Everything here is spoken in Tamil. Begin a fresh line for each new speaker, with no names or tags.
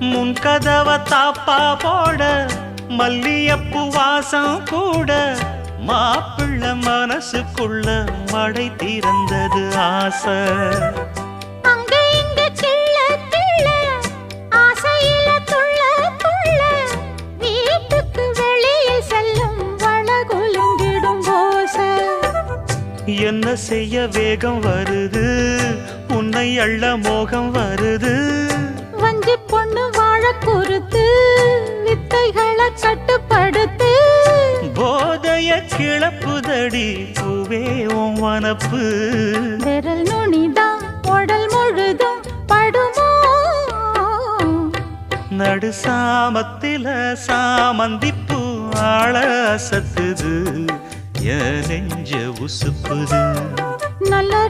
முன் கதவ தாப்பா போட மல்லியப்பு வாசம் கூட. மாப்பிள்ள மனசுக்குள்ள மடை திறந்தது ஆசை. என்ன செய்ய வேகம் வருது? உன்னை அள்ள மோகம் வருது?
வித்தைகளை கட்டுப்படுத்து.
போதைய கிளப்புதடி பூவே உன் வனப்பு.
விரல் நுனிதான் உடல் முழுதும் படுமோ?
நடு சாமத்தில சாமந்திப்பூ ஆள அசத்துது என் நெஞ்ச உசுப்புது.
நல்ல